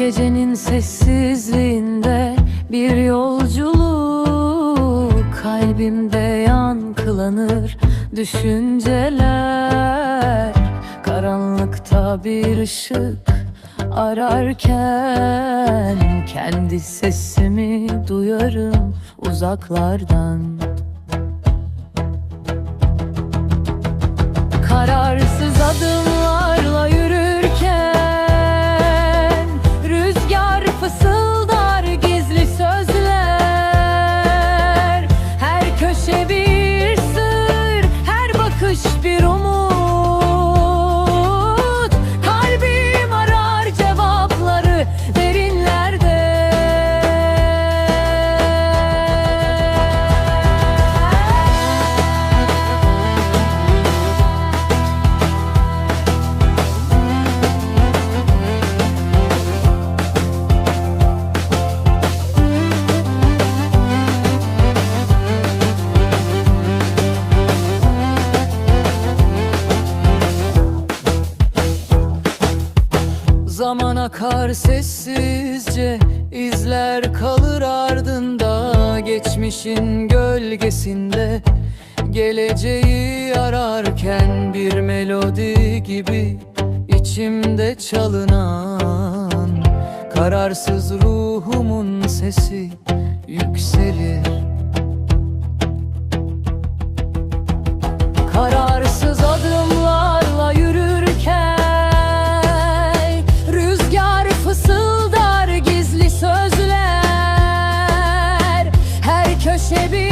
Gecenin sessizliğinde bir yolculuk Kalbimde yankılanır düşünceler. Karanlıkta bir ışık ararken Kendi sesimi duyarım uzaklardan Zaman akar sessizce izler kalır ardında. Geçmişin gölgesinde Geleceği ararken bir melodi gibi içimde çalınan Kararsız ruhumun sesi yükselir neşe bir